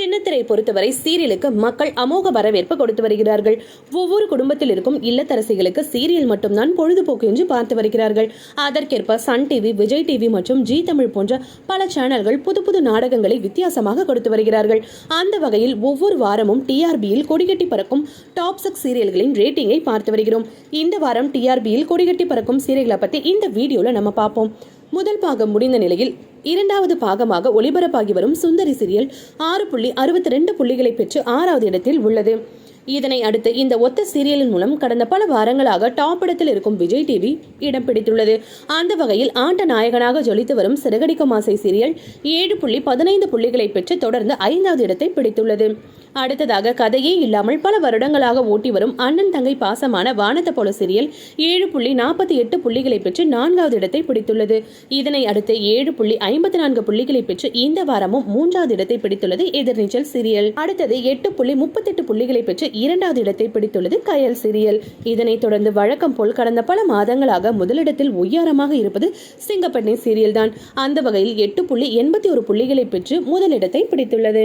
சின்னத்திரை பொறுத்தவரை சீரியலுக்கு மக்கள் அமோக வரவேற்பு கொடுத்து வருகிறார்கள். ஒவ்வொரு குடும்பத்தில் இருக்கும் இல்லத்தரசிகளுக்கு சீரியல் மட்டும்தான் பொழுதுபோக்கு என்று பார்த்து வருகிறார்கள். அதற்கேற்ப சன் டிவி விஜய் டிவி மற்றும் ஜி தமிழ் போன்ற பல சேனல்கள் புது புது நாடகங்களை வித்தியாசமாக கொடுத்து வருகிறார்கள். அந்த வகையில் ஒவ்வொரு வாரமும் டிஆர்பியில் கொடிகட்டி பறக்கும் டாப் சிக்ஸ் சீரியல்களின் ரேட்டிங்கை பார்த்து வருகிறோம். இந்த வாரம் டிஆர்பியில் கொடிகட்டி பறக்கும் சீரியல்களை பற்றி இந்த வீடியோவில் நம்ம பார்ப்போம். முதல் பாகம் முடிந்த நிலையில் இரண்டாவது பாகமாக ஒளிபரப்பாகி வரும் சுந்தரி சீரியல் ஆறு புள்ளி அறுபத்தி ரெண்டு புள்ளிகளை பெற்று ஆறாவது இடத்தில் உள்ளது. இதனை அடுத்து இந்த ஒத்த சீரியலின் மூலம் கடந்த பல வாரங்களாக டாப் இடத்தில் இருக்கும் விஜய் டிவி இடம் பிடித்துள்ளது. அந்த வகையில் ஆண்ட நாயகனாக ஜொலித்து வரும் சிறகடிக்கும் மாசை சீரியல் ஏழு புள்ளி பதினைந்து புள்ளிகளை பெற்று தொடர்ந்து ஐந்தாவது இடத்தை பிடித்துள்ளது. அடுத்ததாக கதையே இல்லாமல் பல வருடங்களாக ஓட்டி வரும் அண்ணன் தங்கை பாசமான வானத்த போல சீரியல் ஏழு புள்ளி நாற்பத்தி எட்டு புள்ளிகளை பெற்று நான்காவது இடத்தை பிடித்துள்ளது. இதனை அடுத்து ஏழு புள்ளி ஐம்பத்தி நான்கு புள்ளிகளை பெற்று இந்த வாரமும் மூன்றாவது இடத்தை பிடித்துள்ளது எதிர்நீச்சல் சீரியல் அடுத்தது எட்டு புள்ளி முப்பத்தெட்டு புள்ளிகளை பெற்று இரண்டாவது இடத்தை பிடித்துள்ளது கயல் சீரியல் இதனைத் தொடர்ந்து வழக்கம் போல் கடந்த பல மாதங்களாக முதலிடத்தில் ஒய்யாரமாக இருப்பது சிங்கப்பண்ணை சீரியல் தான் அந்த வகையில் எட்டு புள்ளி எண்பத்தி ஒரு புள்ளிகளை பெற்று முதலிடத்தை பிடித்துள்ளது.